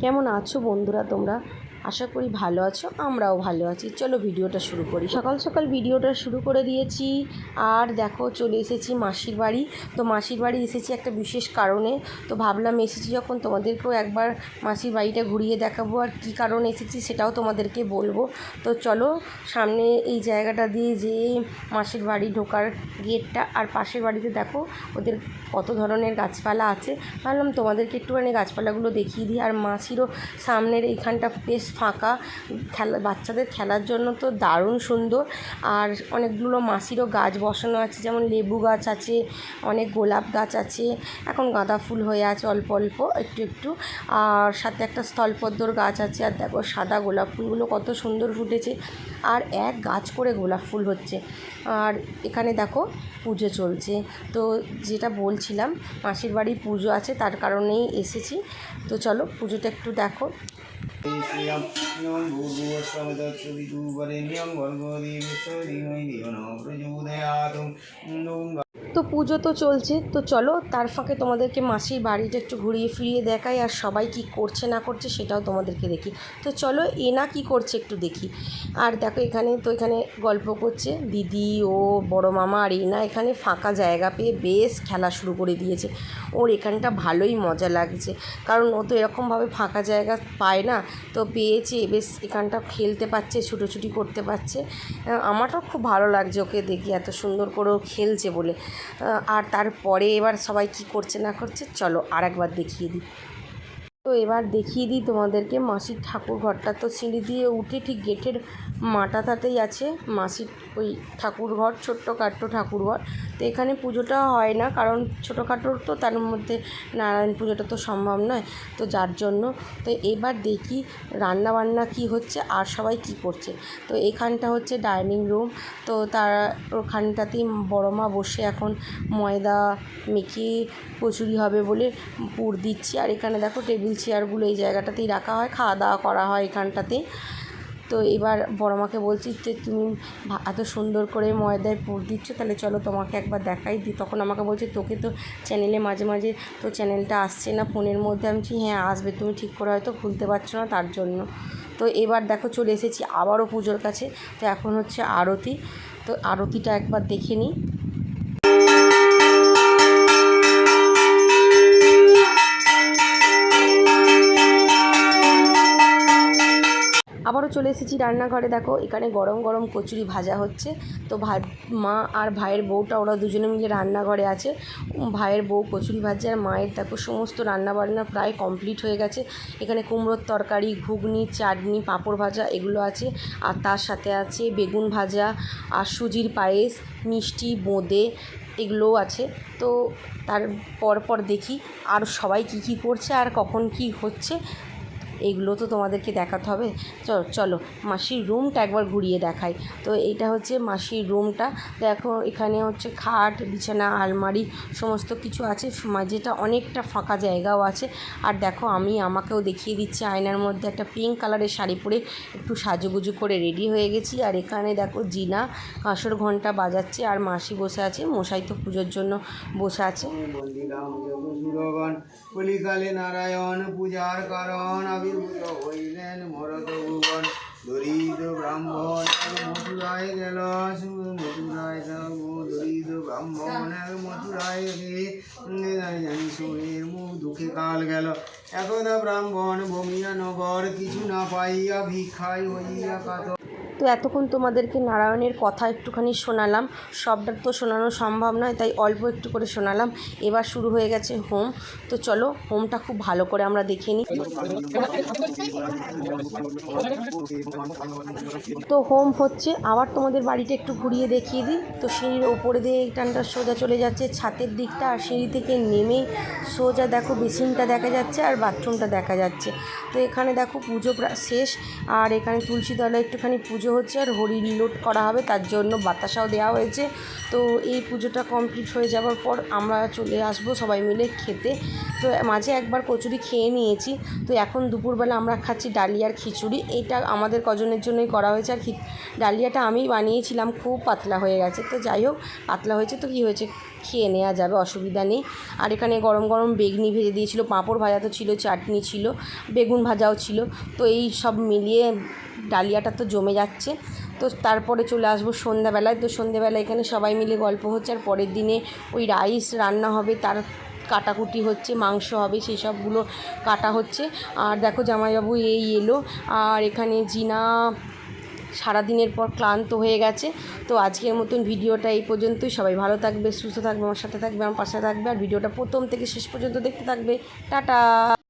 কেমন আছো বন্ধুরা তোমরা? আশা করি ভালো আছো, আমরাও ভালো আছি। চলো ভিডিওটা শুরু করি। সকাল সকাল ভিডিওটা শুরু করে দিয়েছি। আর দেখো, চলে এসেছি মাসির বাড়ি। তো মাসির বাড়ি এসেছি একটা বিশেষ কারণে। তো ভাবলাম এসেছি যখন তোমাদেরকেও একবার মাসির বাড়িটা ঘুরিয়ে দেখাবো আর কী কারণে এসেছি সেটাও তোমাদেরকে বলব। তো চলো, সামনে এই জায়গাটা দিয়ে যে মাসির বাড়ি ঢোকার গেটটা। আর পাশের বাড়িতে দেখো, ওদের কত ধরনের গাছপালা আছে। ভাবলাম তোমাদেরকে একটুখানি গাছপালাগুলো দেখিয়ে দিই। আর মাসিরও সামনের এইখানটা বেশ ফাঁকা। খেলা, বাচ্চাদের খেলার জন্য তো দারুণ সুন্দর। আর অনেকগুলো মাসিরও গাছ বসানো আছে, যেমন লেবু গাছ আছে, অনেক গোলাপ গাছ আছে। এখন গাঁদা ফুল হয়ে আছে অল্প অল্প, একটু একটু। আর সাথে একটা স্থলপদ্মর গাছ আছে, আর দেখো সাদা গোলাপ ফুলগুলো কত সুন্দর ফুটেছে। আর এক গাছ করে গোলাপ ফুল হচ্ছে। আর এখানে দেখো পুজো চলছে। তো যেটা বলছিলাম, মাসির বাড়ি পুজো আছে, তার কারণেই এসেছি। তো চলো পুজোটা একটু দেখো। শ্রিয়াম ইয়ং পুজো তো চলছে তো চলো তার ফাঁকে তোমাদেরকে মাসির বাড়িটা একটু ঘুরিয়ে ফিরিয়ে দেখাই আর সবাই কি করছে না করছে সেটাও তোমাদেরকে দেখি। তো চলো এনা কি করছে একটু দেখি। আর দেখো এখানে তো এখানে গল্প করছে দিদি ও বড় মামা আর এনা এখানে ফাঁকা জায়গা পেয়ে বেশ খেলা শুরু করে দিয়েছে। ওর এখানটা ভালোই মজা লাগছে কারণ ও তো এরকমভাবে ফাঁকা জায়গা পায় না তো পেয়েছে বেশ এখানটা খেলতে পারছে ছুটোছুটি করতে পারছে। আহ, আমারও খুব ভালো লাগছে ওকে দেখি এত সুন্দর করে ও খেলছে বলে। আর তারপরে এবার সবাই কি করছে না করছে, চলো আর একবার দেখিয়ে দিই। তো এবার দেখিয়ে দিই তোমাদেরকে, মাসির ঠাকুর ঘরটা তো সিঁড়ি দিয়ে উঠে ঠিক গেটের মাটাতাতেই আছে, মাসির ওই ঠাকুর ঘর ছোট্ট খাট্টো ঠাকুর ঘর তো এখানে পুজোটা হয় না, কারণ ছোটোখাটো তো তার মধ্যে নারায়ণ পুজোটা তো সম্ভব নয়, তো যার জন্য। তো এবার দেখি রান্না বান্না কি হচ্ছে আর সবাই কি করছে। তো এখানটা হচ্ছে ডাইনিং রুম, তো তার ওখানটাতেই বড় মা বসে এখন ময়দা মেখে কচুরি হবে বলে পুর দিচ্ছি। আর এখানে দেখো টেবিল চেয়ারগুলো এই জায়গাটাতেই রাখা হয়, খাওয়া দাওয়া করা হয় এখানটাতেই তো এবার বড় মাকে বলছি যে, তুমি এত সুন্দর করে ময়দায় পুর দিচ্ছ, তাহলে চলো তোমাকে একবার দেখাই দিই তখন আমাকে বলছে, তোকে তো চ্যানেলে মাঝে মাঝে তো চ্যানেলটা আসছে না ফোনের মধ্যে। আমি হ্যাঁ আসবে, তুমি ঠিক করে হয়তো খুলতে পারছ না তার জন্য। তো এবার দেখো চলে এসেছি আবারও পুজোর কাছে। তো এখন হচ্ছে আরতি। তো আরতিটা একবার দেখে নিই। আবারও চলে এসেছি রান্নাঘরে। দেখো, এখানে গরম গরম কচুরি ভাজা হচ্ছে। তো ভাই মা আর ভাইয়ের বউটা, ওরা দুজনে মিলে রান্নাঘরে আছে। ভাইয়ের বউ কচুরি ভাজছে আর মায়ের দেখো সমস্ত রান্না বান্না প্রায় কমপ্লিট হয়ে গেছে। এখানে কুমড়োর তরকারি, ঘুগনি, চাটনি, পাঁপড় ভাজা এগুলো আছে। আর তার সাথে আছে বেগুন ভাজা, আর সুজির পায়েস, মিষ্টি, বোঁদে এগুলোও আছে। তো তার পর দেখি আর সবাই কী কী করছে আর কখন কী হচ্ছে। এগুলো তো তোমাদেরকে দেখাতে হবে। চলো চলো, মাসির রুমটা একবার ঘুরিয়ে দেখাই। তো এইটা হচ্ছে মাসির রুমটা দেখো, এখানে হচ্ছে খাট, বিছানা, আলমারি সমস্ত কিছু আছে। যেটা অনেকটা ফাঁকা জায়গাও আছে। আর দেখো, আমি আমাকেও দেখিয়ে দিচ্ছি। আয়নার মধ্যে একটা পিঙ্ক কালারের শাড়ি পরে একটু সাজুগুজু করে রেডি হয়ে গেছি। আর এখানে দেখো, জিনা কাঁসর ঘণ্টা বাজাচ্ছে। আর মাসি বসে আছে। মশাই তো পুজোর জন্য বসে আছে। নারায়ণ, পূজার কারণ আবির্ভূত হইলেন দরিদ্র ব্রাহ্মণ মথুরায় গেল মথুরায় দরিদ্র ব্রাহ্মণ মথুরায় মুখ দুঃখে কাল গেল। একদা ব্রাহ্মণ ভূমিয়া নগর কিছু না পাইয়া ভিক্ষায় হইয়া কাত তো এতক্ষণ তোমাদেরকে নারায়ণের কথা একটুখানি শোনালাম। সবটা তো শোনানো সম্ভব নয়, তাই অল্প একটু করে শোনালাম। এবার শুরু হয়ে গেছে হোম। তো চলো, হোমটা খুব ভালো করে আমরা দেখে নিই। তো হোম হচ্ছে, আবার তোমাদের বাড়িটা একটু ঘুরিয়ে দেখিয়ে দিই। তো সিঁড়ির ওপরে দিয়ে টানটা সোজা চলে যাচ্ছে ছাতের দিকটা, আর সিঁড়ি থেকে নেমে সোজা দেখো বেসিনটা দেখা যাচ্ছে, আর বাথরুমটা দেখা যাচ্ছে। তো এখানে দেখো পুজো শেষ, আর এখানে তুলসী তলায় একটুখানি পুজো পুজো হচ্ছে আর হরিণ লোড করা হবে, তার জন্য বাতাসাও দেওয়া হয়েছে। তো এই পুজোটা কমপ্লিট হয়ে যাওয়ার পর আমরা চলে আসব সবাই মিলে খেতে। তো মাঝে একবার কচুরি খেয়ে নিয়েছি। তো এখন দুপুরবেলা আমরা খাচ্ছি ডালিয়ার খিচুড়ি। এটা আমাদের কজনের জন্যই করা হয়েছে। আর ডালিয়াটা আমি বানিয়েছিলাম, খুব পাতলা হয়ে গেছে। তো যাই হোক, পাতলা হয়েছে তো কী হয়েছে খেয়ে নেওয়া যাবে, অসুবিধা নেই। আর এখানে গরম গরম বেগনি ভেজে দিয়েছিল, পাঁপড় ভাজা তো ছিল, চাটনি ছিল, বেগুন ভাজাও ছিল। তো এই সব মিলিয়ে ডালিয়াটা তো জমে যাচ্ছে। তো তারপরে চলে আসব সন্ধ্যাবেলায়। তো সন্ধ্যাবেলায় এখানে সবাই মিলে গল্প হচ্ছে। আর পরের দিনে ওই রাইস রান্না হবে, তার কাটাকুটি হচ্ছে, মাংস হবে সেই সবগুলো কাটা হচ্ছে। আর দেখো জামাইবাবু এই এলো। আর এখানে জিনা সারাদিনের পর ক্লান্ত হয়ে গেছে। তো আজকের মতন ভিডিওটা এই পর্যন্তই। সবাই ভালো থাকবে, সুস্থ থাকবে, আমার সাথে থাকবে, আমার পাশে থাকবে। আর ভিডিওটা প্রথম থেকে শেষ পর্যন্ত দেখতে থাকবে। টাটা!